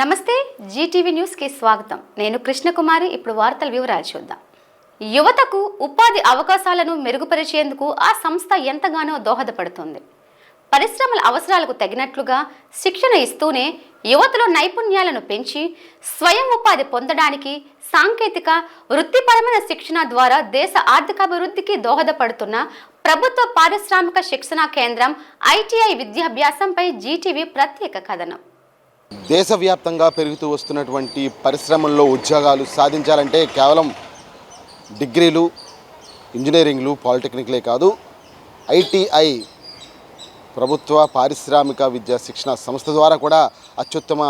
నమస్తే జీటీవీ న్యూస్కి స్వాగతం. నేను కృష్ణకుమారి ఇప్పుడు వార్తల వివరాలు చూద్దాం. యువతకు ఉపాధి అవకాశాలను మెరుగుపరిచేందుకు ఆ సంస్థ ఎంతగానో దోహదపడుతుంది. పరిశ్రమల అవసరాలకు తగినట్లుగా శిక్షణ ఇస్తూనే యువతలో నైపుణ్యాలను పెంచి స్వయం ఉపాధి పొందడానికి సాంకేతిక వృత్తిపరమైన శిక్షణ ద్వారా దేశ ఆర్థికాభివృద్ధికి దోహదపడుతున్న ప్రభుత్వ పారిశ్రామిక శిక్షణా కేంద్రం ఐటీఐ విద్యాభ్యాసంపై జీటీవీ ప్రత్యేక కథనం. దేశవ్యాప్తంగా పెరుగుతూ వస్తున్నటువంటి పరిశ్రమల్లో ఉద్యోగాలు సాధించాలంటే కేవలం డిగ్రీలు ఇంజనీరింగ్లు పాలిటెక్నిక్లే కాదు ఐటీఐ ప్రభుత్వ పారిశ్రామిక విద్యా శిక్షణ సంస్థ ద్వారా కూడా అత్యుత్తమ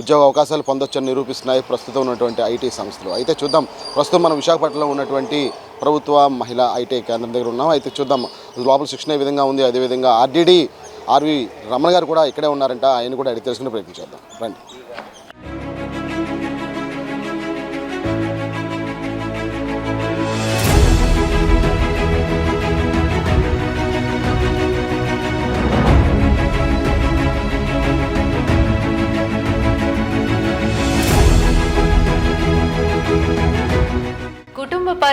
ఉద్యోగ అవకాశాలు పొందొచ్చని నిరూపిస్తున్నాయి ప్రస్తుతం ఉన్నటువంటి ఐటీ సంస్థలు. అయితే చూద్దాం ప్రస్తుతం మనం విశాఖపట్నంలో ఉన్నటువంటి ప్రభుత్వ మహిళా ఐటీ కేంద్రం దగ్గర ఉన్నాం. అయితే చూద్దాం లోపల శిక్షణ ఏ విధంగా ఉంది? అదేవిధంగా ఆర్డీడీ ఆర్వి రమణ గారు కూడా ఇక్కడే ఉన్నారంట. ఆయన కూడా అడిగి తెలుసుకునే ప్రయత్నం చేద్దాం. రండి.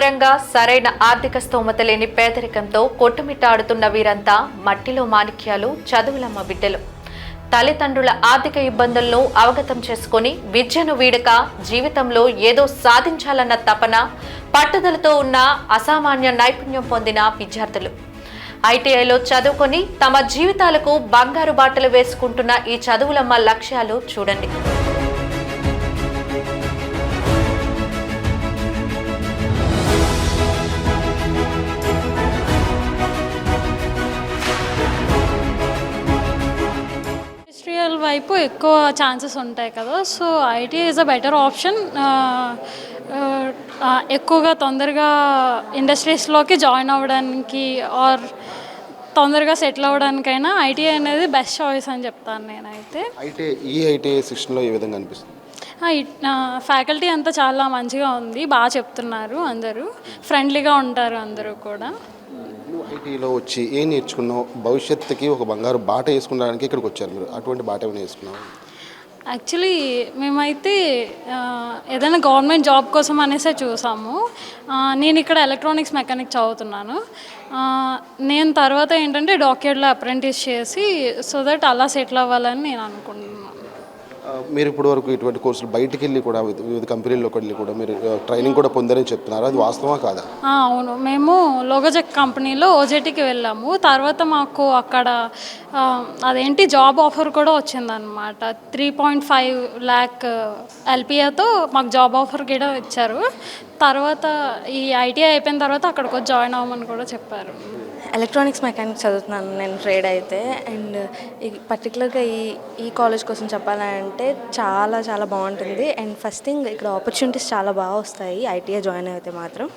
స్వయంగా సరైన ఆర్థిక స్తోమత లేని పేదరికంతో కొట్టుమిట్టాడుతున్న వీరంతా మట్టిలో మాణిక్యాలు చదువులమ్మ బిడ్డలు. తల్లిదండ్రుల ఆర్థిక ఇబ్బందులను అవగతం చేసుకొని విద్యను వీడక జీవితంలో ఏదో సాధించాలన్న తపన పట్టుదలతో ఉన్న అసామాన్య నైపుణ్యం పొందిన విద్యార్థులు. ఐటీఐలో చదువుకొని తమ జీవితాలకు బంగారు బాటలు వేసుకుంటున్న ఈ చదువులమ్మ లక్ష్యాలు చూడండి. ఇండస్ట్రియల్ వైపు ఎక్కువ ఛాన్సెస్ ఉంటాయి కదా. So IT is a better option ఎక్కువగా తొందరగా ఇండస్ట్రీస్లోకి జాయిన్ అవ్వడానికి ఆర్ తొందరగా సెటిల్ అవ్వడానికైనా ఐటీ అనేది బెస్ట్ చాయిస్ అని చెప్తాను నేనైతే. ఐటీ ఈ ఐటీ శిక్షణలో ఏ విధంగా అనిపిస్తుంది? ఫ్యాకల్టీ అంతా చాలా మంచిగా ఉంది. బాగా చెప్తున్నారు అందరూ. ఫ్రెండ్లీగా ఉంటారు అందరూ కూడా. నువ్వు ఐటీలో వచ్చి ఏం నేర్చుకున్నావు? భవిష్యత్తుకి ఒక బంగారు బాట వేసుకునడానికి ఇక్కడికి వచ్చారు మీరు. అటువంటి బాట ఏమైనా వేసుకున్నావు? యాక్చువల్లీ మేమైతే ఏదైనా గవర్నమెంట్ జాబ్ కోసం అనేసే చూసాము. నేను ఇక్కడ ఎలక్ట్రానిక్స్ మెకానిక్ చదువుతున్నాను. నేను తర్వాత ఏంటంటే డాక్యుమెంట్లో అప్రెంటిస్ చేసి సో దట్ అలా సెటిల్ అవ్వాలని నేను అనుకుంటున్నాను. మీరు ఇప్పటి వరకు ఇటువంటి కోర్సులు బయటికి వెళ్ళి కూడా వివిధ- కంపెనీల్లోకి వెళ్ళి కూడా మీరు ట్రైనింగ్ కూడా పొందారని చెప్తున్నారు. అది వాస్తవా కాదా? అవును. మేము లోగజెక్ కంపెనీలో ఓజేటీకి వెళ్ళాము. తర్వాత మాకు అక్కడ అదేంటి జాబ్ ఆఫర్ కూడా వచ్చిందనమాట త్రీ పాయింట్ ఫైవ్ ల్యాక్ ఎల్పిఏతో మాకు జాబ్ ఆఫర్ కూడా ఇచ్చారు. తర్వాత ఈ ఐటీఐ అయిపోయిన తర్వాత అక్కడికి వచ్చి జాయిన్ అవ్వమని కూడా చెప్పారు. ఎలక్ట్రానిక్స్ మెకానిక్స్ చదువుతున్నాను నేను ట్రేడ్ అయితే. అండ్ ఈ పర్టికులర్గా ఈ ఈ కాలేజ్ కోసం చెప్పాలంటే చాలా చాలా బాగుంటుంది. అండ్ ఫస్ట్ థింగ్ ఇక్కడ ఆపర్చునిటీస్ చాలా బాగా వస్తాయి. ఐటీఐ జాయిన్ అయితే మాత్రం.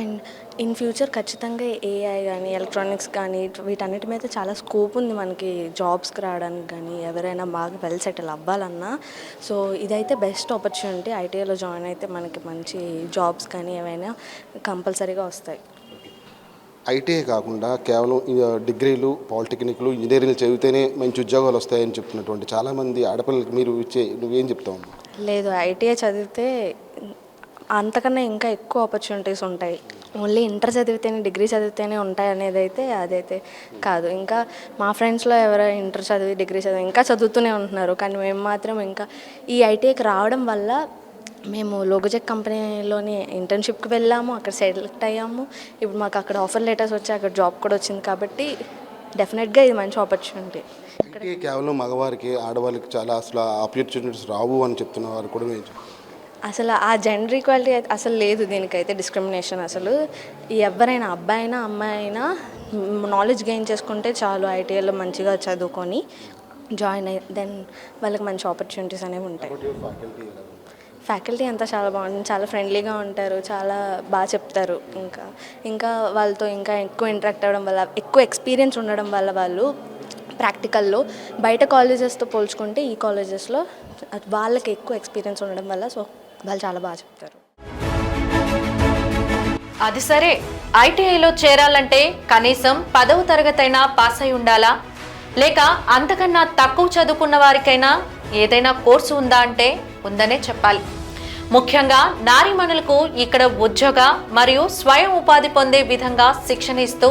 అండ్ ఇన్ ఫ్యూచర్ ఖచ్చితంగా ఏఐ కానీ ఎలక్ట్రానిక్స్ కానీ వీటన్నిటి మీద చాలా స్కోప్ ఉంది మనకి జాబ్స్కి రావడానికి కానీ ఎవరైనా బాగా వెల్ సెటిల్ అవ్వాలన్నా. సో ఇదైతే బెస్ట్ ఆపర్చునిటీ. ఐటీఐలో జాయిన్ అయితే మనకి మంచి జాబ్స్ కానీ ఏవైనా కంపల్సరీగా వస్తాయి. ఐటీఐ కాకుండా కేవలం డిగ్రీలు పాలిటెక్నిక్లు ఇంజనీరింగ్లు చదివితేనే మంచి ఉద్యోగాలు వస్తాయని చెప్తున్నటువంటి చాలామంది ఆడపిల్లలకి మీరు ఇచ్చే నువ్వేం చెప్తావు లేదు ఐటీఐ చదివితే అంతకన్నా ఇంకా ఎక్కువ ఆపర్చునిటీస్ ఉంటాయి. ఓన్లీ ఇంటర్ చదివితేనే డిగ్రీ చదివితేనే ఉంటాయి అనేది అయితే అదైతే కాదు. ఇంకా మా ఫ్రెండ్స్లో ఎవరో ఇంటర్ చదివి డిగ్రీ చదివి ఇంకా చదువుతూనే ఉంటున్నారు. కానీ మేము మాత్రం ఇంకా ఈ ఐటీఐకి రావడం వల్ల మేము లోగోజెక్ కంపెనీలోని ఇంటర్న్షిప్కి వెళ్ళాము అక్కడ సెలెక్ట్ అయ్యాము. ఇప్పుడు మాకు అక్కడ ఆఫర్ లెటర్స్ వచ్చి అక్కడ జాబ్ కూడా వచ్చింది కాబట్టి డెఫినెట్గా ఇది మంచి ఆపర్చునిటీ కేవలం మగవారికి ఆడవాళ్ళకి చాలా అసలు ఆపర్చునిటీస్ రావు అని చెప్తున్న వారు కూడా. అసలు ఆ జెండర్ ఈక్వాలిటీ అయితే అసలు లేదు దీనికైతే డిస్క్రిమినేషన్ అసలు. ఎవరైనా అబ్బాయి అయినా అమ్మాయి అయినా నాలెడ్జ్ గెయిన్ చేసుకుంటే చాలు ఐటీఐలో మంచిగా చదువుకొని జాయిన్ అయ్యి దెన్ వాళ్ళకి మంచి ఆపర్చునిటీస్ అనేవి ఉంటాయి. ఫ్యాకల్టీ అంతా చాలా బాగుంటుంది చాలా ఫ్రెండ్లీగా ఉంటారు చాలా బాగా చెప్తారు. ఇంకా ఇంకా వాళ్ళతో ఇంకా ఎక్కువ ఇంటరాక్ట్ అవ్వడం వల్ల ఎక్కువ ఎక్స్పీరియన్స్ ఉండడం వల్ల వాళ్ళు ప్రాక్టికల్లో బయట కాలేజెస్తో పోల్చుకుంటే ఈ కాలేజెస్లో వాళ్ళకి ఎక్కువ ఎక్స్పీరియన్స్ ఉండడం వల్ల సో వాళ్ళు చాలా బాగా చెప్తారు. అది సరే. ఐటీఐలో చేరాలంటే కనీసం పదవ తరగతైనా పాస్ అయి ఉండాలా? లేక అంతకన్నా తక్కువ చదువుకున్న వారికైనా ఏదైనా కోర్సు ఉందా అంటే? ఉందనే చెప్పాలి. ముఖ్యంగా నారీమణులకు ఇక్కడ ఉద్యోగ మరియు స్వయం ఉపాధి పొందే విధంగా శిక్షణ ఇస్తూ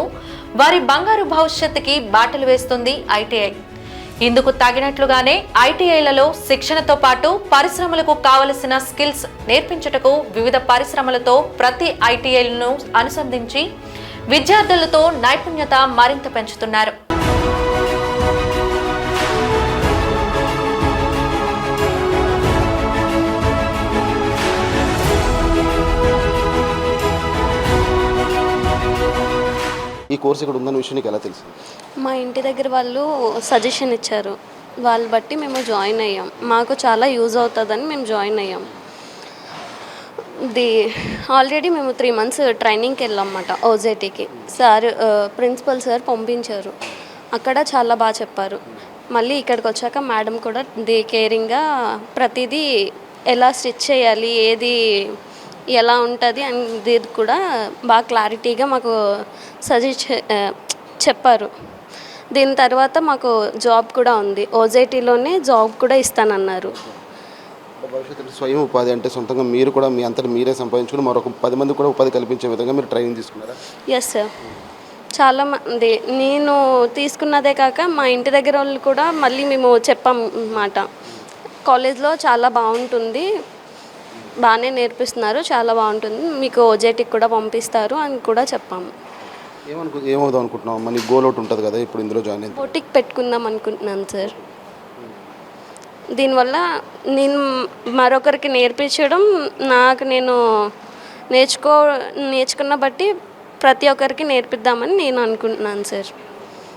వారి బంగారు భవిష్యత్తుకి బాటలు వేస్తుంది ఐటీఐ. ఇందుకు తగినట్లుగానే ఐటీఐలలో శిక్షణతో పాటు పరిశ్రమలకు కావలసిన స్కిల్స్ నేర్పించుటకు వివిధ పరిశ్రమలతో ప్రతి ఐటీఐలను అనుసంధించి విద్యార్థులతో నైపుణ్యత మరింత పెంచుతున్నారు. ఈ కోర్స్ ఇక్కడ ఉందన్న విషయం నీకు ఎలా తెలుసు? మా ఇంటి దగ్గర వాళ్ళు సజెషన్ ఇచ్చారు. వాళ్ళు బట్టి మేము జాయిన్ అయ్యాం. మాకు చాలా యూజ్ అవుతుందని మేము జాయిన్ అయ్యాం. ది ఆల్రెడీ మేము త్రీ మంత్స్ ట్రైనింగ్కి వెళ్ళాం అన్నమాట ఓజేటీకి. సార్ ప్రిన్సిపల్ సార్ పంపించారు. అక్కడ చాలా బాగా చెప్పారు. మళ్ళీ ఇక్కడికి వచ్చాక మేడం కూడా ది కేరింగ్గా ప్రతిదీ ఎలా స్టిచ్ చేయాలి ఏది ఎలా ఉంటుంది అనేది కూడా బాగా క్లారిటీగా మాకు సజెస్ట్ చెప్పారు. దీని తర్వాత మాకు జాబ్ కూడా ఉంది. ఓజైటీలోనే జాబ్ కూడా ఇస్తానన్నారు. భవిష్యత్తులో స్వయం ఉపాధి అంటే సొంతంగా మీరు కూడా మీ అంతటి మీరే సంపాదించుకుని మరొక పది మంది కూడా ఉపాధి కల్పించే విధంగా మీరు ట్రైనింగ్ తీసుకున్నారా? ఎస్ సార్ చాలా మంది. నేను తీసుకున్నదే కాక మా ఇంటి దగ్గర వాళ్ళు కూడా మళ్ళీ మేము చెప్పాం అన్నమాట కాలేజ్లో చాలా బాగుంటుంది. బాగానే నేర్పిస్తున్నారు చాలా బాగుంటుంది. మీకు ఓజేటీకి కూడా పంపిస్తారు అని కూడా చెప్పాము. ఏమనుకు ఏమవుదాం అనుకుంటున్నాం మళ్ళీ గోల్ అవుట్ ఉంటుంది కదా ఇప్పుడు ఇందులో జాయిన్ అయింది పెట్టుకుందాం అనుకుంటున్నాను సార్ దీనివల్ల నేను మరొకరికి నేర్పించడం నాకు నేను నేర్చుకో నేర్చుకున్న బట్టి ప్రతి ఒక్కరికి నేర్పిద్దామని నేను అనుకుంటున్నాను సార్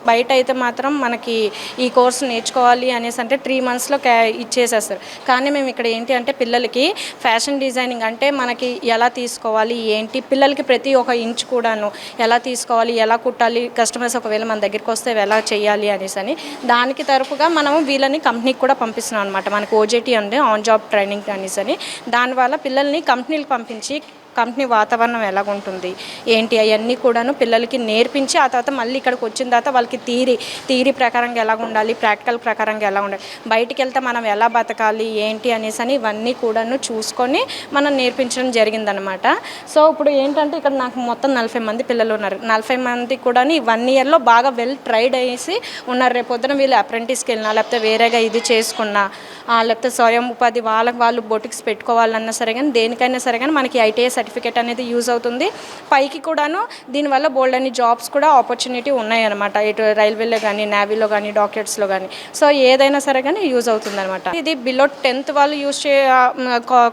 బయట అయితే మాత్రం మనకి ఈ కోర్స్ నేర్చుకోవాలి అనేసి అంటే త్రీ మంత్స్లో క్యా ఇచ్చేసేస్తారు. కానీ మేము ఇక్కడ ఏంటి అంటే పిల్లలకి ఫ్యాషన్ డిజైనింగ్ అంటే మనకి ఎలా తీసుకోవాలి ఏంటి పిల్లలకి ప్రతి ఒక ఇంచ్ కూడాను ఎలా తీసుకోవాలి ఎలా కుట్టాలి కస్టమర్స్ ఒకవేళ మన దగ్గరికి వస్తే ఎలా చేయాలి అనేసి అని దానికి తరపుగా మనము వీళ్ళని కంపెనీకి కూడా పంపిస్తున్నాం అనమాట మనకు ఓజేటీ అంటే ఆన్ జాబ్ ట్రైనింగ్ అనేసి అని. దానివల్ల పిల్లల్ని కంపెనీలకు పంపించి కంపెనీ వాతావరణం ఎలాగుంటుంది? ఏంటి? అవన్నీ కూడాను పిల్లలకి నేర్పించి ఆ తర్వాత మళ్ళీ ఇక్కడికి వచ్చిన తర్వాత వాళ్ళకి థీరీ థీరీ ప్రకారంగా ఎలా ఉండాలి ప్రాక్టికల్ ప్రకారంగా ఎలా ఉండాలి బయటికి వెళ్తే మనం ఎలా బతకాలి? ఏంటి? అనేసి అని ఇవన్నీ కూడాను చూసుకొని మనం నేర్పించడం జరిగిందనమాట. సో ఇప్పుడు ఏంటంటే ఇక్కడ నాకు మొత్తం నలభై మంది పిల్లలు ఉన్నారు. నలభై మంది కూడా ఈ వన్ ఇయర్లో బాగా వెల్ ట్రైడ్ అయ్యేసి ఉన్నారు. రేపు పొద్దున వీళ్ళు అప్రెంటిస్కి వెళ్ళినా లేకపోతే వేరేగా ఇది చేసుకున్నా లేకపోతే స్వయం ఉపాధి వాళ్ళకి వాళ్ళు బొటిక్స్ పెట్టుకోవాలన్నా సరే కానీ దేనికైనా సరే కానీ మనకి ఐటీఐ సర్టిఫికేట్ అనేది యూజ్ అవుతుంది. పైకి కూడాను దీనివల్ల బోల్డ్ అన్ని జాబ్స్ కూడా ఆపర్చునిటీ ఉన్నాయన్నమాట. ఇటు రైల్వేలో కానీ నేవీలో కానీ డాక్టర్స్లో కానీ సో ఏదైనా సరే కానీ యూజ్ అవుతుంది అనమాట ఇది బిలో టెన్త్ వాళ్ళు యూజ్ చే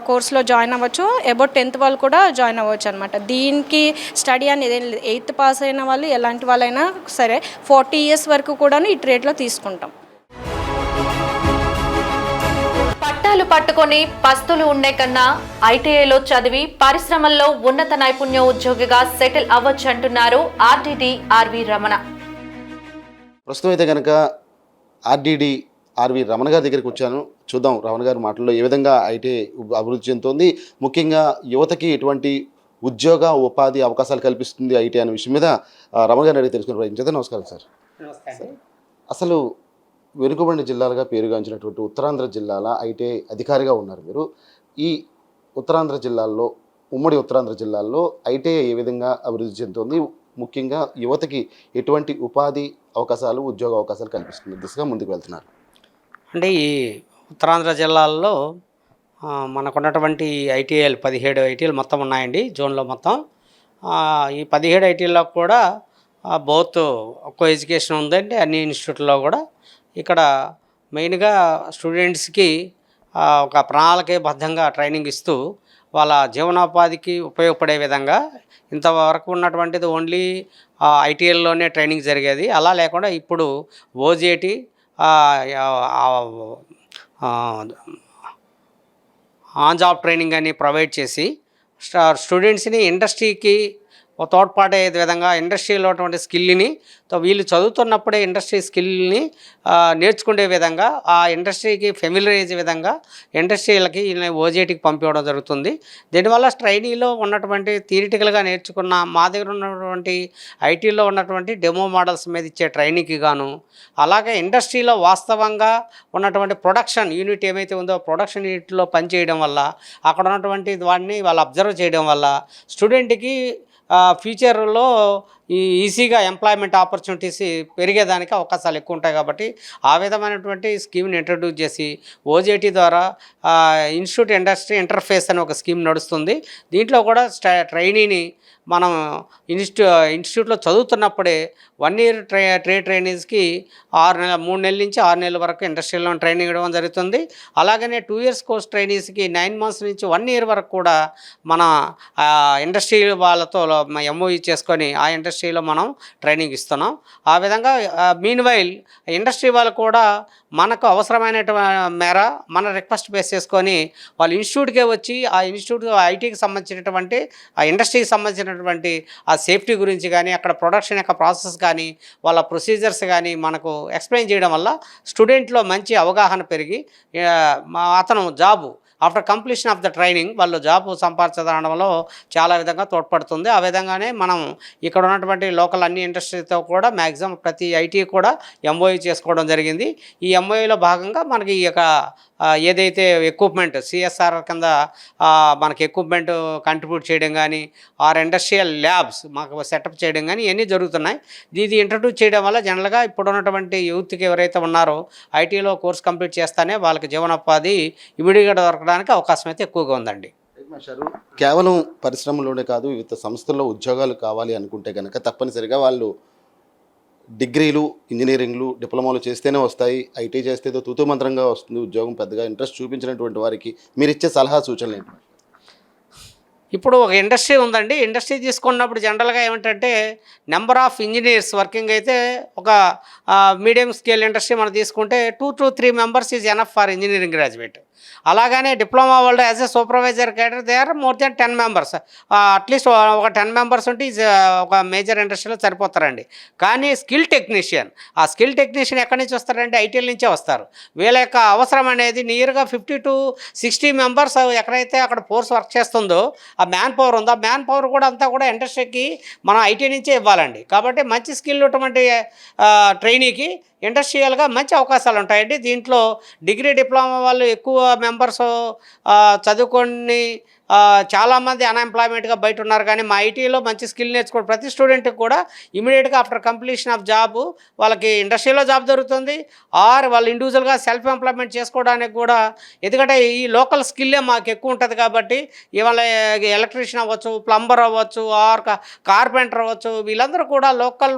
కోర్స్లో జాయిన్ అవ్వచ్చు. అబౌట్ టెన్త్ వాళ్ళు కూడా జాయిన్ అవ్వచ్చు అనమాట దీనికి స్టడీ అనేది ఏం లేదు. ఎయిత్ పాస్ అయిన వాళ్ళు ఎలాంటి వాళ్ళైనా సరే ఫార్టీ ఇయర్స్ వరకు కూడాను ఈ ట్రేడ్లో తీసుకుంటాం. పట్టాలు పట్టుకొని పస్తులు ఉండే కన్నా ఐటీఐలో చదివి పరిశ్రమల్లో ఉన్నత నైపుణ్య ఉద్యోగిగా సెటిల్ అవ్వచ్చు అంటున్నారు ఆర్డిడి ఆర్వి రమణ. ప్రస్తుతం అయితే కనుక ఆర్డీడీ ఆర్వి రమణ గారి దగ్గరికి వచ్చాను. చూద్దాం రమణ గారి మాటల్లో ఏ విధంగా ఐటీ అభివృద్ధి చెందుతోంది. ముఖ్యంగా యువతకి ఎటువంటి ఉద్యోగ ఉపాధి అవకాశాలు కల్పిస్తుంది ఐటీ అనే విషయం మీద రమణ గారిని అడిగి తెలుసుకుని ప్రయత్నించేది నమస్కారం. సార్ అసలు వెనుకబడిన జిల్లాలుగా పేరుగాంచినటువంటి ఉత్తరాంధ్ర జిల్లాల ఐటీఐ అధికారిగా ఉన్నారు మీరు. ఈ ఉత్తరాంధ్ర జిల్లాల్లో ఉమ్మడి ఉత్తరాంధ్ర జిల్లాల్లో ఐటీఐ ఏ విధంగా అభివృద్ధి చెందుతుంది? ముఖ్యంగా యువతకి ఎటువంటి ఉపాధి అవకాశాలు ఉద్యోగ అవకాశాలు కల్పిస్తున్న దిశగా ముందుకు వెళ్తున్నారు? అంటే ఈ ఉత్తరాంధ్ర జిల్లాల్లో మనకున్నటువంటి ఐటీఐలు పదిహేడు ఐటీఐలు మొత్తం ఉన్నాయండి జోన్లో మొత్తం. ఈ పదిహేడు ఐటీల్లో కూడా బౌత్ ఒక్కో ఎడ్యుకేషన్ ఉందండి అన్ని ఇన్స్టిట్యూట్లో కూడా. ఇక్కడ మెయిన్గా స్టూడెంట్స్కి ఒక ప్రణాళికే బద్ధంగా ట్రైనింగ్ ఇస్తూ వాళ్ళ జీవనోపాధికి ఉపయోగపడే విధంగా ఇంతవరకు ఉన్నటువంటిది ఓన్లీ ఐటీఎల్లోనే ట్రైనింగ్ జరిగేది. అలా లేకుండా ఇప్పుడు ఓజేటి ఆన్ జాబ్ ట్రైనింగ్ అని ప్రొవైడ్ చేసి స్టూడెంట్స్ని ఇండస్ట్రీకి ఒక తోడ్పాటే విధంగా ఇండస్ట్రీలో ఉన్నటువంటి స్కిల్ని వీళ్ళు చదువుతున్నప్పుడే ఇండస్ట్రీ స్కిల్ని నేర్చుకునే విధంగా ఆ ఇండస్ట్రీకి ఫెమిలరైజ్ విధంగా ఇండస్ట్రీలకి ఓజేటీకి పంపించడం జరుగుతుంది. దీనివల్ల ట్రైనీలో ఉన్నటువంటి థియరిటికల్గా నేర్చుకున్న మా దగ్గర ఉన్నటువంటి ఐటీలో ఉన్నటువంటి డెమో మోడల్స్ మీద ఇచ్చే ట్రైనింగ్కి గాను అలాగే ఇండస్ట్రీలో వాస్తవంగా ఉన్నటువంటి ప్రొడక్షన్ యూనిట్ ఏమైతే ఉందో ప్రొడక్షన్ యూనిట్లో పనిచేయడం వల్ల అక్కడ ఉన్నటువంటి వాడిని వాళ్ళు అబ్జర్వ్ చేయడం వల్ల స్టూడెంట్కి ఫ్యూచర్లో ఈ ఈజీగా ఎంప్లాయ్మెంట్ ఆపర్చునిటీస్ పెరిగేదానికి అవకాశాలు ఎక్కువ ఉంటాయి కాబట్టి ఆ విధమైనటువంటి స్కీమ్ని ఇంట్రడ్యూస్ చేసి ఓజేటీ ద్వారా ఇన్స్టిట్యూట్ ఇండస్ట్రీ ఇంటర్ఫేస్ అని ఒక స్కీమ్ నడుస్తుంది. దీంట్లో కూడా స్ట ట్రైనీని మనం ఇన్స్టిట్యూ ఇన్స్టిట్యూట్లో చదువుతున్నప్పుడే వన్ ఇయర్ ట్రై ట్రే ట్రైనీస్కి ఆరు నెలల మూడు నెలల నుంచి ఆరు నెలల వరకు ఇండస్ట్రీలో ట్రైనింగ్ ఇవ్వడం జరుగుతుంది. అలాగనే టూ ఇయర్స్ కోర్స్ ట్రైనీస్కి నైన్ మంత్స్ నుంచి వన్ ఇయర్ వరకు కూడా మన ఇండస్ట్రీ వాళ్ళతో ఎంఓఈ చేసుకొని ఆ ఇండస్ట్రీ ఇండస్ట్రీలో మనం ట్రైనింగ్ ఇస్తున్నాం. ఆ విధంగా మీన్వైల్ ఇండస్ట్రీ వాళ్ళు కూడా మనకు అవసరమైన మేర మన రిక్వెస్ట్ బేస్ చేసుకొని వాళ్ళు ఇన్స్టిట్యూట్కే వచ్చి ఆ ఇన్స్టిట్యూట్ ఐటీకి సంబంధించినటువంటి ఆ ఇండస్ట్రీకి సంబంధించినటువంటి ఆ సేఫ్టీ గురించి కానీ అక్కడ ప్రొడక్షన్ యొక్క ప్రాసెస్ కానీ వాళ్ళ ప్రొసీజర్స్ కానీ మనకు ఎక్స్ప్లెయిన్ చేయడం వల్ల స్టూడెంట్లో మంచి అవగాహన పెరిగి మా అతను job after completion of the training వాళ్ళు జాబ్ సంపాదించడంలో చాలా విధంగా తోడ్పడుతుంది. ఆ విధంగానే మనం ఇక్కడ ఉన్నటువంటి లోకల్ అన్ని ఇండస్ట్రీతో కూడా మ్యాక్సిమం ప్రతి ఐటీ కూడా ఎంఓఈ చేసుకోవడం జరిగింది. ఈ ఎంఓఈలో భాగంగా మనకి ఈ యొక్క ఏదైతే ఎక్విప్మెంట్ సిఎస్ఆర్ కింద మనకి ఎక్విప్మెంట్ కంట్రిబ్యూట్ చేయడం కానీ ఆర్ ఇండస్ట్రియల్ ల్యాబ్స్ మాకు సెటప్ చేయడం కానీ ఇవన్నీ జరుగుతున్నాయి. ఇది ఇంట్రడ్యూస్ చేయడం వల్ల జనరల్గా ఇప్పుడు ఉన్నటువంటి యూత్కి ఎవరైతే ఉన్నారో ఐటీలో కోర్స్ కంప్లీట్ చేస్తానే వాళ్ళకి జీవనోపాధి ఇమీడియట్గా దొరకడానికి అవకాశం అయితే ఎక్కువగా ఉందండి. కేవలం పరిశ్రమలోనే కాదు వివిధ సంస్థల్లో ఉద్యోగాలు కావాలి అనుకుంటే కనుక తప్పనిసరిగా వాళ్ళు డిగ్రీలు ఇంజనీరింగ్లు డిప్లొమాలు చేస్తేనే వస్తాయి. ఐటీ చేస్తే తూతూ మంత్రంగా వస్తుంది. ఉద్యోగం పెద్దగా ఇంట్రెస్ట్ చూపించినటువంటి వారికి మీరు ఇచ్చే సలహా సూచనలు ఏంటి? ఇప్పుడు ఒక ఇండస్ట్రీ ఉందండి. ఇండస్ట్రీ తీసుకున్నప్పుడు జనరల్గా ఏమిటంటే నెంబర్ ఆఫ్ ఇంజనీర్స్ వర్కింగ్ అయితే ఒక మీడియం స్కేల్ ఇండస్ట్రీ మనం తీసుకుంటే two to three members is enough for engineering graduate. అలాగానే diploma వాళ్ళు as a supervisor cater they are more than ten members. At least ఒక టెన్ మెంబర్స్ ఉంటే is ఒక major ఇండస్ట్రీలో సరిపోతారండి. కానీ స్కిల్ టెక్నీషియన్ ఆ స్కిల్ టెక్నీషియన్ ఎక్కడి నుంచి వస్తారంటే ఐటీఎల్ నుంచే వస్తారు. వీళ్ళ యొక్క అవసరం అనేది నియర్గా ఫిఫ్టీ టు సిక్స్టీ మెంబర్స్ ఎక్కడైతే అక్కడ ఫోర్స్ వర్క్ చేస్తుందో ఆ మ్యాన్ పవర్ ఉందా? ఆ మ్యాన్ పవర్ కూడా అంతా కూడా ఇండస్ట్రీకి మనం ఐటీ నుంచే ఇవ్వాలండి. కాబట్టి మంచి స్కిల్ ఉన్నటువంటి ట్రైనీకి ఇండస్ట్రియల్గా మంచి అవకాశాలు ఉంటాయండి. దీంట్లో డిగ్రీ డిప్లొమా వాళ్ళు ఎక్కువ మెంబర్స్ చదువుకొని చాలామంది అన్ఎంప్లాయ్మెంట్గా బయట ఉన్నారు కానీ మా ఐటీలో మంచి స్కిల్ నేర్చుకోవడం ప్రతి స్టూడెంట్కి కూడా ఇమీడియట్గా ఆఫ్టర్ కంప్లీషన్ ఆఫ్ జాబ్ వాళ్ళకి ఇండస్ట్రీలో జాబ్ దొరుకుతుంది. ఆర్ వాళ్ళు ఇండివిజువల్గా సెల్ఫ్ ఎంప్లాయ్మెంట్ చేసుకోవడానికి కూడా ఎందుకంటే ఈ లోకల్ స్కిల్లే మాకు ఎక్కువ ఉంటుంది కాబట్టి ఇవాళ ఎలక్ట్రీషియన్ అవ్వచ్చు ప్లంబర్ అవ్వచ్చు ఆర్ కార్పెంటర్ అవ్వచ్చు వీళ్ళందరూ కూడా లోకల్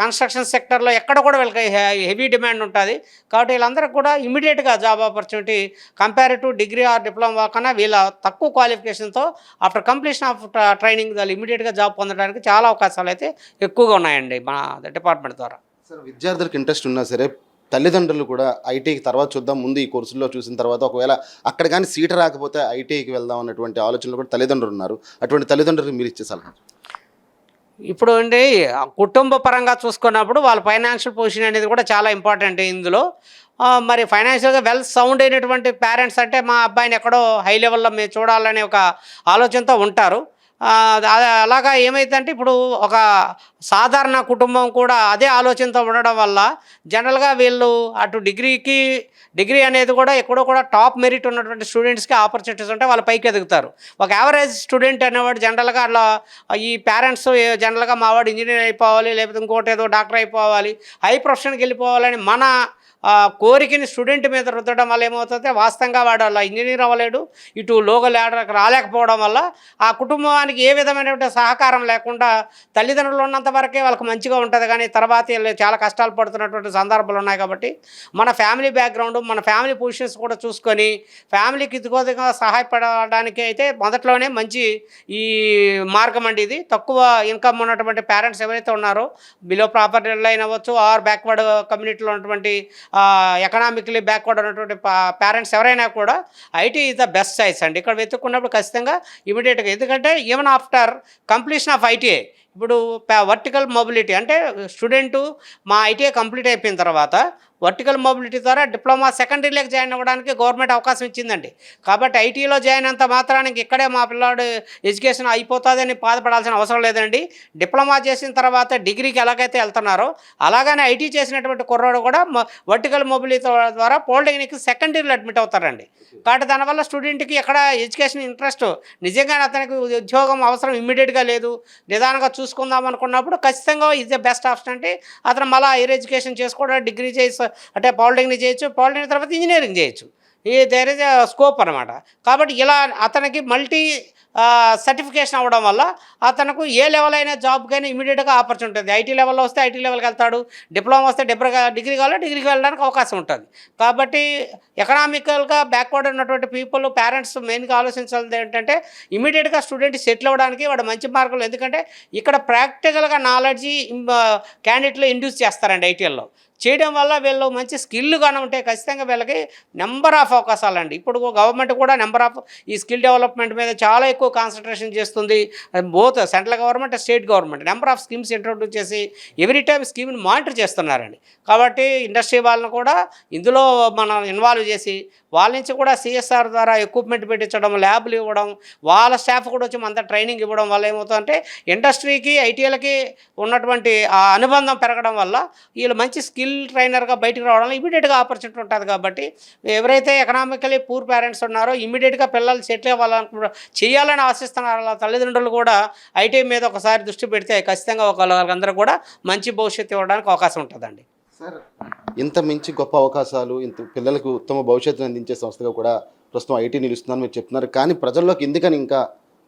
కన్స్ట్రక్షన్ సెక్టర్లో ఎక్కడ కూడా వీళ్ళకి హెవీ డిమాండ్ ఉంటుంది. కాబట్టి వీళ్ళందరూ కూడా ఇమీడియట్గా job opportunity compare to degree or diploma కన్నా వీళ్ళ తక్కువ క్వాలిఫికేషన్తో ఆఫ్టర్ కంప్లీషన్ ఆఫ్ ట్రైనింగ్ వాళ్ళు ఇమీడియట్గా జాబ్ పొందడానికి చాలా అవకాశాలు అయితే ఎక్కువగా ఉన్నాయండి మన డిపార్ట్మెంట్ ద్వారా. సార్ విద్యార్థులకు ఇంట్రెస్ట్ ఉన్నా సరే తల్లిదండ్రులు కూడా ఐటీకి తర్వాత చూద్దాం ముందు ఈ కోర్సుల్లో చూసిన తర్వాత ఒకవేళ అక్కడ కానీ సీట్ రాకపోతే ఐటీకి వెళ్దాం అన్నటువంటి ఆలోచనలు కూడా తల్లిదండ్రులు ఉన్నారు. అటువంటి తల్లిదండ్రులకు మీరు ఇచ్చే సలహా? ఇప్పుడు అండి కుటుంబ పరంగా చూసుకున్నప్పుడు వాళ్ళ ఫైనాన్షియల్ పొజిషన్ అనేది కూడా చాలా ఇంపార్టెంట్ ఇందులో. మరి ఫైనాన్షియల్గా వెల్ సౌండ్ అయినటువంటి పేరెంట్స్ అంటే మా అబ్బాయిని ఎక్కడో హై లెవెల్లో మేము చూడాలనే ఒక ఆలోచనతో ఉంటారు. అలాగా ఏమైందంటే ఇప్పుడు ఒక సాధారణ కుటుంబం కూడా అదే ఆలోచనతో ఉండడం వల్ల జనరల్గా వీళ్ళు అటు డిగ్రీకి డిగ్రీ అనేది కూడా ఎక్కడో కూడా టాప్ మెరిట్ ఉన్నటువంటి స్టూడెంట్స్కి ఆపర్చునిటీస్ ఉంటే వాళ్ళు పైకి ఎదుగుతారు. ఒక యావరేజ్ స్టూడెంట్ అనేవాడు జనరల్గా అలా ఈ పేరెంట్స్ జనరల్గా మావాడు ఇంజనీర్ అయిపోవాలి లేకపోతే ఇంకోటి ఏదో డాక్టర్ అయిపోవాలి హై ప్రొఫెషన్కి వెళ్ళిపోవాలని మన కోరికని స్టూడెంట్ మీద రుద్దడం వల్ల ఏమవుతుందంటే వాస్తవంగా వాడు అలా ఇంజనీర్ అవ్వలేడు. ఇటు లోగ ల్యాడర్కి రాలేకపోవడం వల్ల ఆ కుటుంబానికి ఏ విధమైనటువంటి సహకారం లేకుండా తల్లిదండ్రులు ఉన్నంత వరకే వాళ్ళకి మంచిగా ఉంటుంది. కానీ తర్వాత చాలా కష్టాలు పడుతున్నటువంటి సందర్భాలు ఉన్నాయి కాబట్టి మన ఫ్యామిలీ బ్యాక్గ్రౌండ్ మన ఫ్యామిలీ పొజిషన్స్ కూడా చూసుకొని ఫ్యామిలీకి ఇదిగోదిగా సహాయపడడానికి అయితే మొదట్లోనే మంచి ఈ మార్గం అండి ఇది. తక్కువ ఇన్కమ్ ఉన్నటువంటి పేరెంట్స్ ఎవరైతే ఉన్నారో బిలో ప్రాపర్టీ లైన్ అవ్వచ్చు ఆర్ బ్యాక్వర్డ్ కమ్యూనిటీలో ఉన్నటువంటి ఎకనామిక్లీ బ్యాక్వర్డ్ ఉన్నటువంటి పేరెంట్స్ ఎవరైనా కూడా IT is the best choice అండి. ఇక్కడ వెతుక్కున్నప్పుడు ఖచ్చితంగా ఇమీడియట్గా ఎందుకంటే even after completion of ITI ఇప్పుడు వర్టికల్ మొబిలిటీ అంటే స్టూడెంటు మా ఐటీఐ కంప్లీట్ అయిపోయిన తర్వాత వర్టికల్ మొబిలిటీ ద్వారా డిప్లొమా సెకండరీలోకి జాయిన్ అవ్వడానికి గవర్నమెంట్ అవకాశం ఇచ్చిందండి. కాబట్టి ఐటీలో జాయిన్ అంత మాత్రానికి ఇక్కడే మా పిల్లాడు ఎడ్యుకేషన్ అయిపోతుందని బాధపడాల్సిన అవసరం లేదండి. డిప్లొమా చేసిన తర్వాత డిగ్రీకి ఎలాగైతే వెళ్తున్నారో అలాగనే ఐటీ చేసినటువంటి కుర్రాడు కూడా వర్టికల్ మొబిలిటీ ద్వారా పాలిటెక్నిక్ సెకండరీలో అడ్మిట్ అవుతారండి. కాబట్టి దానివల్ల స్టూడెంట్కి ఎక్కడ ఎడ్యుకేషన్ ఇంట్రెస్ట్ నిజంగానే అతనికి ఉద్యోగం అవసరం ఇమ్మీడియట్గా లేదు నిదానంగా చూసుకుందాం అనుకున్నప్పుడు ఖచ్చితంగా ఇది బెస్ట్ ఆప్షన్ అంటే అతను మళ్ళీ హైయర్ ఎడ్యుకేషన్ చేసుకోవడం డిగ్రీ చేసి అంటే పాలిటెక్నిక్ చేయొచ్చు పాలిటెక్నిక్ తర్వాత ఇంజనీరింగ్ చేయొచ్చు. ఈ దేర్ ఇస్ స్కోప్ అనమాట కాబట్టి ఇలా అతనికి మల్టీ సర్టిఫికేషన్ అవ్వడం వల్ల అతనకు ఏ లెవెల్ అయినా జాబ్కైనా ఇమీడియట్గా ఆపర్చునిటీ ఉంటుంది ఐటీ లెవెల్లో వస్తే ఐటీ లెవెల్కి వెళ్తాడు డిప్లొమా వస్తే డిప్లొ డిగ్రీ కావాలో డిగ్రీకి వెళ్ళడానికి అవకాశం ఉంటుంది. కాబట్టి ఎకనామికల్గా బ్యాక్వర్డ్ ఉన్నటువంటి పీపుల్ పేరెంట్స్ మెయిన్గా ఆలోచించాల్సింది ఏంటంటే ఇమీడియట్గా స్టూడెంట్ సెటిల్ అవ్వడానికి వాడు మంచి మార్కులు ఎందుకంటే ఇక్కడ ప్రాక్టికల్గా నాలెడ్జ్ క్యాండిడేట్లో ఇండ్యూస్ చేస్తారండి ఐటీఎల్లో. చేయడం వల్ల వీళ్ళు మంచి స్కిల్ కానీ ఉంటే ఖచ్చితంగా వీళ్ళకి నెంబర్ ఆఫ్ అవకాశాలు అండి ఇప్పుడు గవర్నమెంట్ కూడా నెంబర్ ఆఫ్ ఈ స్కిల్ డెవలప్మెంట్ మీద చాలా ఎక్కువ కాన్సన్ట్రేషన్ చేస్తుంది. Both central government state government. Number of schemes introduce చేసి ఎవ్రీ టైం స్కీమ్ని మానిటర్ చేస్తున్నారండి. కాబట్టి ఇండస్ట్రీ వాళ్ళని కూడా ఇందులో మనం ఇన్వాల్వ్ చేసి వాళ్ళ నుంచి కూడా సిఎస్ఆర్ ద్వారా ఎక్విప్మెంట్ పెట్టించడం ల్యాబ్లు ఇవ్వడం వాళ్ళ స్టాఫ్ కూడా వచ్చి మన ట్రైనింగ్ ఇవ్వడం వల్ల ఏమవుతుందంటే ఇండస్ట్రీకి ఐటీఎల్కి ఉన్నటువంటి ఆ అనుబంధం పెరగడం వల్ల వీళ్ళు మంచి స్కిల్ ట్రైనర్గా బయటకు రావడం ఇమీడియట్గా ఆపర్చునిటీ ఉంటుంది కాబట్టి ఎవరైతే ఎకనామికలీ పూర్ పేరెంట్స్ ఉన్నారో ఇమీడియట్గా పిల్లలు సెటిల్ అవ్వాలనుకుంటారో చేయాలని ఆశిస్తున్నారు వాళ్ళ తల్లిదండ్రులు కూడా ఐటీ మీద ఒకసారి దృష్టి పెడితే ఖచ్చితంగా ఒక వాళ్ళందరూ కూడా మంచి భవిష్యత్తు ఇవ్వడానికి అవకాశం ఉంటుందండి. సార్. ఇంత మించి గొప్ప అవకాశాలు ఇంత పిల్లలకు ఉత్తమ భవిష్యత్తును అందించే సంస్థగా కూడా ప్రస్తుతం ఐటీ నిలుస్తుందని మీరు చెప్తున్నారు. కానీ ప్రజల్లోకి ఎందుకని ఇంకా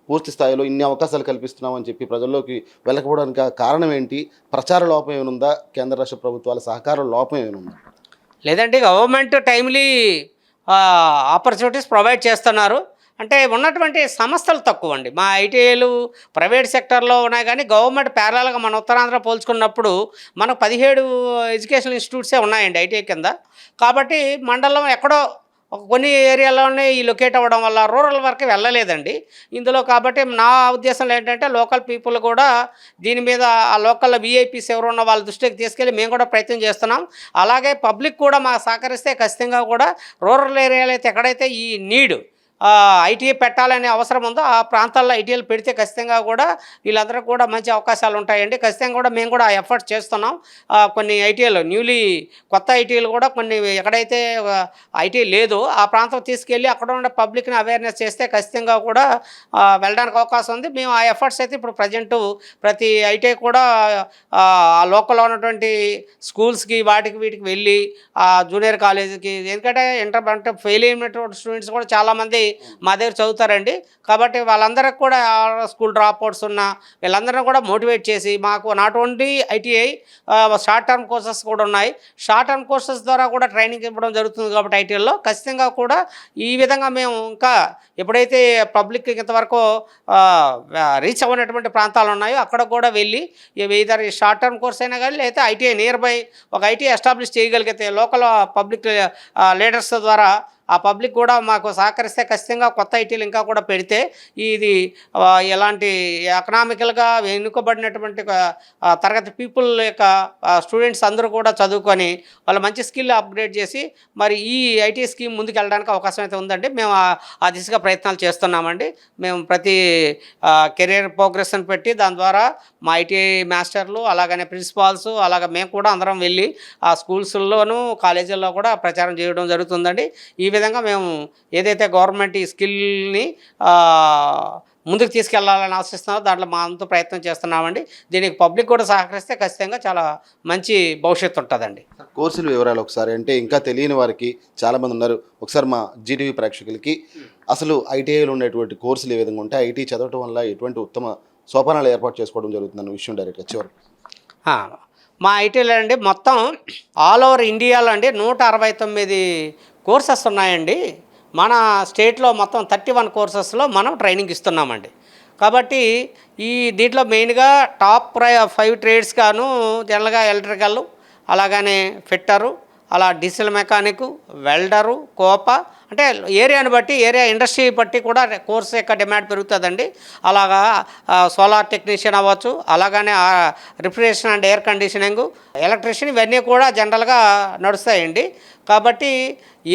పూర్తి స్థాయిలో ఇన్ని అవకాశాలు కల్పిస్తున్నామని చెప్పి ప్రజల్లోకి వెళ్ళకపోవడానికి కారణం ఏంటి? ప్రచార లోపం ఏమైనా కేంద్ర రాష్ట్ర ప్రభుత్వాల సహకార లోపం ఏమైనా ఉందా? లేదంటే గవర్నమెంట్ టైమ్లీ ఆపర్చునిటీస్ ప్రొవైడ్ చేస్తున్నారు. అంటే ఉన్నటువంటి సంస్థలు తక్కువ అండి మా ఐటీఐలు ప్రైవేట్ సెక్టర్లో ఉన్నాయి కానీ గవర్నమెంట్ ప్యారలల్గా మన ఉత్తరాంధ్ర పోల్చుకున్నప్పుడు మనకు పదిహేడు ఎడ్యుకేషనల్ ఇన్స్టిట్యూట్సే ఉన్నాయండి ఐటీఐ కింద. కాబట్టి మండలం ఎక్కడో కొన్ని ఏరియాలోనే ఈ లొకేట్ అవ్వడం వల్ల రూరల్ వరకు వెళ్ళలేదండి. ఇందులో కాబట్టి నా ఉద్దేశంలో ఏంటంటే లోకల్ పీపుల్ కూడా దీని మీద ఆ లోకల్ విఐపీస్ ఎవరు ఉన్న వాళ్ళ దృష్టికి తీసుకెళ్ళి మేము కూడా ప్రయత్నం చేస్తున్నాం. అలాగే పబ్లిక్ కూడా మా సహకరిస్తే ఖచ్చితంగా కూడా రూరల్ ఏరియాలో అయితే ఎక్కడైతే ఈ నీడ్ ఐటీఐ పెట్టాలనే అవసరం ఉందో ఆ ప్రాంతాల్లో ఐటీఐలు పెడితే ఖచ్చితంగా కూడా వీళ్ళందరూ కూడా మంచి అవకాశాలు ఉంటాయండి. ఖచ్చితంగా కూడా మేము కూడా ఎఫర్ట్స్ చేస్తున్నాం. కొన్ని ఐటీఐలు న్యూలీ కొత్త ఐటీఐలు కూడా కొన్ని ఎక్కడైతే ఐటీ లేదు ఆ ప్రాంతం తీసుకెళ్ళి అక్కడ ఉన్న పబ్లిక్ని అవేర్నెస్ చేస్తే ఖచ్చితంగా కూడా వెళ్ళడానికి అవకాశం ఉంది. మేము ఆ ఎఫర్ట్స్ అయితే ఇప్పుడు ప్రజెంట్ ప్రతి ఐటీఐ కూడా ఆ లోకల్లో ఉన్నటువంటి స్కూల్స్కి వాటికి వీటికి వెళ్ళి ఆ జూనియర్ కాలేజీకి ఎందుకంటే ఇంటర్ అంటే ఫెయిల్ అయినటువంటి స్టూడెంట్స్ కూడా చాలామంది మా దగ్గర చదువుతారండి. కాబట్టి వాళ్ళందరికీ కూడా స్కూల్ డ్రాప్ అవుట్స్ ఉన్న వీళ్ళందరినీ కూడా మోటివేట్ చేసి మాకు not only ITI short term courses కూడా ఉన్నాయి. షార్ట్ టర్మ్ కోర్సెస్ ద్వారా కూడా ట్రైనింగ్ ఇవ్వడం జరుగుతుంది కాబట్టి ఐటీఐలో. ఖచ్చితంగా కూడా ఈ విధంగా మేము ఇంకా ఎప్పుడైతే పబ్లిక్ ఇంతవరకు రీచ్ అవ్వనటువంటి ప్రాంతాలు ఉన్నాయో అక్కడ కూడా వెళ్ళి ఇదర్ షార్ట్ టర్మ్ కోర్స్ అయినా కానీ లేకపోతే ఐటీఐ నియర్ బై ఒక ఐటీఐ ఎస్టాబ్లిష్ చేయగలిగితే లోకల్ పబ్లిక్ లీడర్స్ ద్వారా ఆ పబ్లిక్ కూడా మాకు సహకరిస్తే ఖచ్చితంగా కొత్త ఐటీలు ఇంకా కూడా పెడితే ఇది ఎలాంటి ఎకనామికల్గా వెనుకబడినటువంటి తరగతి పీపుల్ యొక్క స్టూడెంట్స్ అందరూ కూడా చదువుకొని వాళ్ళ మంచి స్కిల్ అప్గ్రేడ్ చేసి మరి ఈ ఐటీ స్కీమ్ ముందుకు వెళ్ళడానికి అవకాశం అయితే ఉందండి. మేము ఆ- దిశగా ప్రయత్నాలు చేస్తున్నామండి. మేము ప్రతి కెరీర్ ప్రోగ్రెస్ని పెట్టి దాని ద్వారా మా ఐటీఐ మాస్టర్లు అలాగనే ప్రిన్సిపాల్స్ అలాగే మేము కూడా అందరం వెళ్ళి ఆ స్కూల్స్లోనూ కాలేజీల్లో కూడా ప్రచారం చేయడం జరుగుతుందండి. ఈ విధంగా మేము ఏదైతే గవర్నమెంట్ ఈ స్కిల్ని ముందుకు తీసుకెళ్ళాలని ఆశిస్తున్నారో దాంట్లో మా అంత ప్రయత్నం చేస్తున్నామండి. దీనికి పబ్లిక్ కూడా సహకరిస్తే ఖచ్చితంగా చాలా మంచి భవిష్యత్తు ఉంటుందండి. కోర్సుల వివరాలు ఒకసారి అంటే ఇంకా తెలియని వారికి చాలామంది ఉన్నారు. ఒకసారి మా జీటీవీ ప్రేక్షకులకి. అసలు ఐటీఐలో ఉన్నటువంటి కోర్సులు ఏ విధంగా ఉంటాయి? ఐటీ చదవటం వల్ల ఎటువంటి ఉత్తమ సోపానాలు ఏర్పాటు చేసుకోవడం జరుగుతుందన్న విషయం డైరెక్ట్గా చివరి. మా ఐటీలో అండి మొత్తం ఆల్ ఓవర్ ఇండియాలో అండి నూట అరవై తొమ్మిది కోర్సెస్ ఉన్నాయండి. మన స్టేట్లో మొత్తం థర్టీ వన్ కోర్సెస్లో మనం ట్రైనింగ్ ఇస్తున్నామండి. కాబట్టి ఈ దీంట్లో మెయిన్గా టాప్ ప్రై ఫైవ్ ట్రేడ్స్ గాను జనరల్గా ఎలక్ట్రికల్ అలాగనే ఫిట్టరు అలా డీజిల్ మెకానిక్ వెల్డరు కోప అంటే ఏరియాని బట్టి ఏరియా ఇండస్ట్రీ బట్టి కూడా కోర్స్ యొక్క డిమాండ్ పెరుగుతుందండి. అలాగా సోలార్ టెక్నీషియన్ అవ్వచ్చు అలాగనే refrigeration and air conditioning electrician ఇవన్నీ కూడా జనరల్గా నడుస్తాయండి. కాబట్టి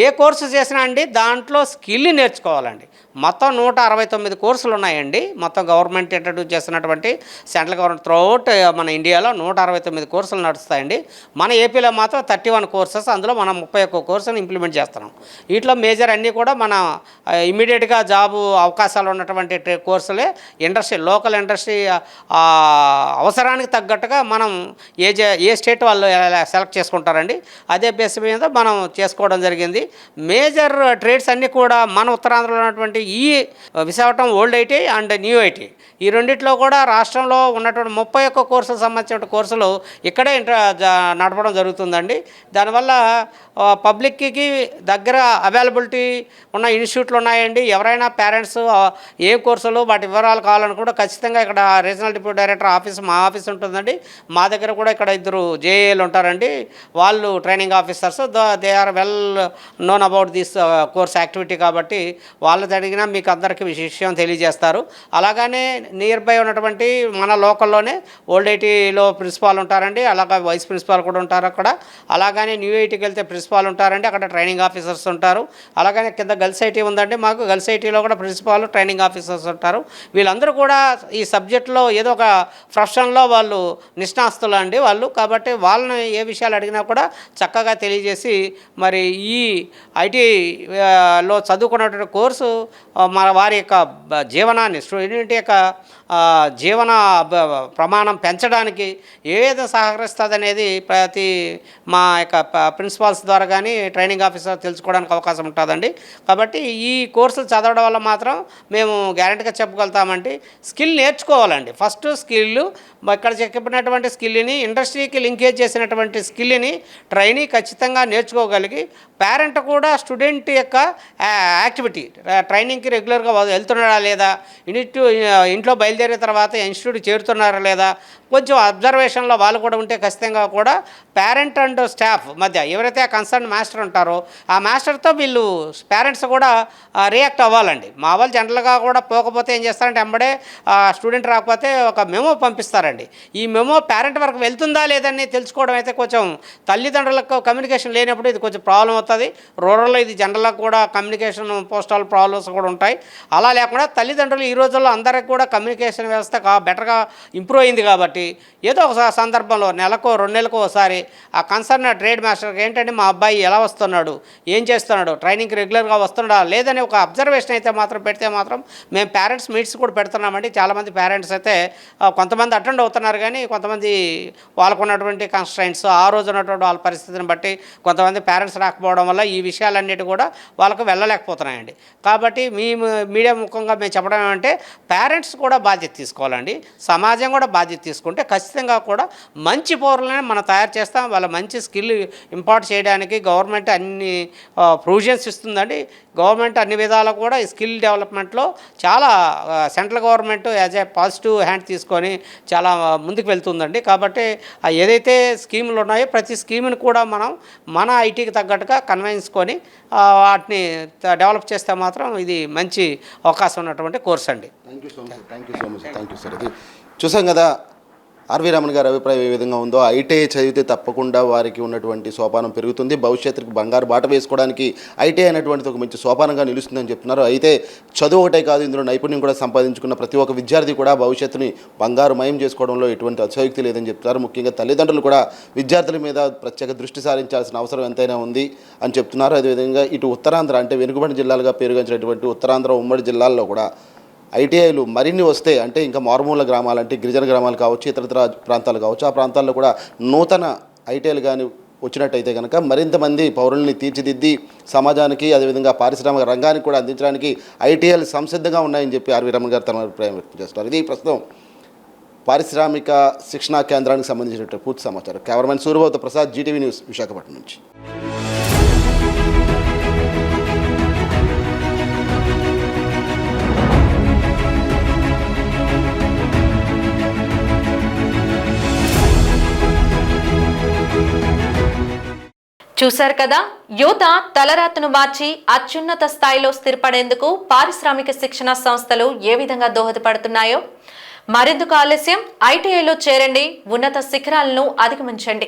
ఏ కోర్సు చేసినా అండి దాంట్లో స్కిల్ నేర్చుకోవాలండి. మొత్తం నూట అరవై తొమ్మిది కోర్సులు ఉన్నాయండి. మొత్తం గవర్నమెంట్ ఇంట్రడ్యూస్ చేస్తున్నటువంటి సెంట్రల్ గవర్నమెంట్ త్రూఅవుట్ మన ఇండియాలో నూట అరవై తొమ్మిది కోర్సులు నడుస్తాయండి. మన ఏపీలో మాత్రం థర్టీ వన్ కోర్సెస్ అందులో మనం ముప్పై ఒక్క కోర్సులు ఇంప్లిమెంట్ చేస్తున్నాం. వీటిలో మేజర్ అన్నీ కూడా మన uh, ఇమీడియట్గా జాబు అవకాశాలు ఉన్నటువంటి కోర్సులే ఇండస్ట్రీ లోకల్ ఇండస్ట్రీ అవసరానికి తగ్గట్టుగా మనం ఏ జే- ఏ స్టేట్ వాళ్ళు సెలెక్ట్ చేసుకుంటారండి. అదే బేస్ మీద మనం చేసుకోవడం జరిగింది. మేజర్ ట్రేడ్స్ అన్నీ కూడా మన ఉత్తరాంధ్రలో ఉన్నటువంటి ఈ Visakhapatnam old IT and new IT. ఈ రెండిట్లో కూడా రాష్ట్రంలో ఉన్నటువంటి ముప్పై ఒక్క కోర్సులకు సంబంధించిన కోర్సులు ఇక్కడే ఇంట నడపడం జరుగుతుందండి. దానివల్ల పబ్లిక్కి దగ్గర అవైలబిలిటీ ఉన్న ఇన్స్టిట్యూట్లు ఉన్నాయండి. ఎవరైనా పేరెంట్స్ ఏ కోర్సులు వాటి వివరాలు కావాలని కూడా ఖచ్చితంగా ఇక్కడ రీజనల్ డిప్యూటీ డైరెక్టర్ ఆఫీస్ మా ఆఫీస్ ఉంటుందండి. మా దగ్గర కూడా ఇక్కడ ఇద్దరు జేఏలు ఉంటారండి. వాళ్ళు training officers. They are well known about this course activity కాబట్టి వాళ్ళది అడిగినా మీకు అందరికీ విషయం తెలియజేస్తారు. అలాగనే నియర్ బై ఉన్నటువంటి మన లోకల్లోనే ఓల్డ్ ఐటీలో ప్రిన్సిపాల్ ఉంటారండి అలాగే వైస్ ప్రిన్సిపాల్ కూడా ఉంటారు అక్కడ. అలాగనే న్యూ ఐటీకి వెళ్తే ప్రిన్సిపాల్ ఉంటారండి అక్కడ ట్రైనింగ్ ఆఫీసర్స్ ఉంటారు. అలాగనే కింద గర్ల్స్ ఐటీ ఉందండి మాకు గర్ల్స్ ఐటీలో కూడా ప్రిన్సిపాల్ ట్రైనింగ్ ఆఫీసర్స్ ఉంటారు. వీళ్ళందరూ కూడా ఈ సబ్జెక్ట్లో ఏదో ఒక ప్రొఫెషన్లో వాళ్ళు నిష్ణాస్తులు అండి వాళ్ళు. కాబట్టి వాళ్ళని ఏ విషయాలు అడిగినా కూడా చక్కగా తెలియజేసి మరి ఈ ఐటీ లో చదువుకున్నటువంటి కోర్సు మన వారి యొక్క జీవనాన్ని స్టూడెంట్ యొక్క జీవన ప్రమాణం పెంచడానికి ఏదో సహకరిస్తుంది అనేది ప్రతి మా యొక్క ప్రిన్సిపాల్స్ ద్వారా కానీ ట్రైనింగ్ ఆఫీసర్ తెలుసుకోవడానికి అవకాశం ఉంటుందండి. కాబట్టి ఈ కోర్సులు చదవడం వల్ల మాత్రం మేము గ్యారెంటీగా చెప్పగలుగుతామండి. స్కిల్ నేర్చుకోవాలండి. ఫస్ట్ స్కిల్ ఇక్కడ చెప్పినటువంటి స్కిల్ని ఇండస్ట్రీకి లింకేజ్ చేసినటువంటి స్కిల్ని ట్రైనింగ్ ఖచ్చితంగా నేర్చుకోగలిగి పేరెంట్ కూడా స్టూడెంట్ యొక్క యాక్టివిటీ ట్రైనింగ్కి రెగ్యులర్గా వెళ్తున్నాడా లేదా ఇంటి ఇంట్లో బయలుదేరిన తర్వాత ఇన్స్టిట్యూట్ చేరుతున్నారా లేదా కొంచెం అబ్జర్వేషన్లో వాళ్ళు కూడా ఉంటే ఖచ్చితంగా కూడా పేరెంట్ అండ్ స్టాఫ్ మధ్య ఎవరైతే ఆ కన్సర్న్ మాస్టర్ ఉంటారో ఆ మాస్టర్తో వీళ్ళు పేరెంట్స్ కూడా రియాక్ట్ అవ్వాలండి. మా వాళ్ళు జనరల్గా కూడా పోకపోతే ఏం చేస్తారంటే వెంబడే స్టూడెంట్ రాకపోతే ఒక మెమో పంపిస్తారండి. ఈ మెమో పేరెంట్ వరకు వెళ్తుందా లేదని తెలుసుకోవడం అయితే కొంచెం తల్లిదండ్రులకు కమ్యూనికేషన్ లేనప్పుడు ఇది కొంచెం ప్రాబ్లం అవుతుంది. రూరల్లో ఇది జనరల్గా కూడా కమ్యూనికేషన్ పోస్టల్ ప్రాబ్లమ్స్ కూడా ఉంటాయి. అలా లేకుండా తల్లిదండ్రులు ఈ రోజుల్లో అందరికి కూడా కమ్యూనికేషన్ వ్యవస్థ కా బెటర్గా ఇంప్రూవ్ అయింది కాబట్టి ఏదో ఒక సందర్భంలో నెలకో రెండు నెలలకు ఒకసారి ఆ కన్సర్న్ ట్రేడ్ మాస్టర్కి ఏంటంటే మా అబ్బాయి ఎలా వస్తున్నాడు ఏం చేస్తున్నాడు ట్రైనింగ్కి రెగ్యులర్గా వస్తున్నాడా లేదని ఒక అబ్జర్వేషన్ అయితే మాత్రం పెడితే మాత్రం మేము పేరెంట్స్ మీట్స్ కూడా పెడుతున్నామండి. చాలామంది పేరెంట్స్ అయితే కొంతమంది అటెండ్ అవుతున్నారు కానీ కొంతమంది వాళ్ళకు ఉన్నటువంటి కన్స్ట్రైంట్స్ ఆ రోజు ఉన్నటువంటి వాళ్ళ పరిస్థితిని బట్టి కొంతమంది పేరెంట్స్ రాకపోవడం వల్ల ఈ విషయాలన్నిటి కూడా వాళ్ళకు వెళ్ళలేకపోతున్నాయండి. కాబట్టి మీ మీడియా ముఖంగా మేము చెప్పడం ఏమంటే పేరెంట్స్ కూడా బాధ్యత బాధ్యత తీసుకోవాలండి. సమాజం కూడా బాధ్యత తీసుకుంటే ఖచ్చితంగా కూడా మంచి పౌరులను మనం తయారు చేస్తాం. వాళ్ళ మంచి స్కిల్ ఇంపార్ట్ చేయడానికి గవర్నమెంట్ అన్ని ప్రొవిజన్స్ ఇస్తుందండి. గవర్నమెంట్ అన్ని విధాలు కూడా ఈ స్కిల్ డెవలప్మెంట్లో చాలా central government as a positive hand తీసుకొని చాలా ముందుకు వెళ్తుందండి. కాబట్టి ఏదైతే స్కీములు ఉన్నాయో ప్రతి స్కీమ్ని కూడా మనం మన ఐటీకి తగ్గట్టుగా కన్వెన్స్కొని వాటిని డెవలప్ చేస్తే మాత్రం ఇది మంచి అవకాశం ఉన్నటువంటి కోర్స్ అండి. Thank you so much thank you so much thank you sir ఇది చూసాం కదా ఆర్వి రమణ గారి అభిప్రాయం ఏ విధంగా ఉందో. ఐటీఐ చదివితే తప్పకుండా వారికి ఉన్నటువంటి సోపానం పెరుగుతుంది. భవిష్యత్తుకి బంగారు బాట వేసుకోవడానికి ఐటీఐ అనేటువంటిది ఒక మంచి సోపానంగా నిలుస్తుందని చెప్తున్నారు. అయితే చదువు ఒకటే కాదు ఇందులో నైపుణ్యం కూడా సంపాదించుకున్న ప్రతి ఒక్క విద్యార్థి కూడా భవిష్యత్తుని బంగారు మయం చేసుకోవడంలో ఎటువంటి అతిశయోక్తి లేదని చెప్తున్నారు. ముఖ్యంగా తల్లిదండ్రులు కూడా విద్యార్థుల మీద ప్రత్యేక దృష్టి సారించాల్సిన అవసరం ఎంతైనా ఉంది అని చెప్తున్నారు. అదేవిధంగా ఇటు ఉత్తరాంధ్ర అంటే వెనుకబడిన జిల్లాలుగా పేరుగాంచినటువంటి ఉత్తరాంధ్ర ఉమ్మడి జిల్లాల్లో కూడా ఐటీఐలు మరిన్ని వస్తే అంటే ఇంకా మారుమూల గ్రామాలు అంటే గిరిజన గ్రామాలు కావచ్చు ఇతరతర ప్రాంతాలు కావచ్చు ఆ ప్రాంతాల్లో కూడా నూతన ఐటీఐలు కానీ వచ్చినట్టయితే కనుక మరింత మంది పౌరుల్ని తీర్చిదిద్ది సమాజానికి అదేవిధంగా పారిశ్రామిక రంగానికి కూడా అందించడానికి ఐటీఐలు సంసిద్ధంగా ఉన్నాయని చెప్పి ఆర్వి రమణ గారు తన అభిప్రాయం వ్యక్తం చేస్తున్నారు. ఇది ప్రస్తుతం పారిశ్రామిక శిక్షణా కేంద్రానికి సంబంధించినటువంటి పూర్తి సమాచారం. Cameraman Suryabhauta Prasad GTV news Visakhapatnam నుంచి. చూశారు కదా? యువత తలరాతను మార్చి అత్యున్నత స్థాయిలో స్థిరపడేందుకు పారిశ్రామిక శిక్షణ సంస్థలు ఏ విధంగా దోహదపడుతున్నాయో మరెందుకు ఆలస్యం? ఐటీఐలో చేరండి. ఉన్నత శిఖరాలను అధిగమించండి.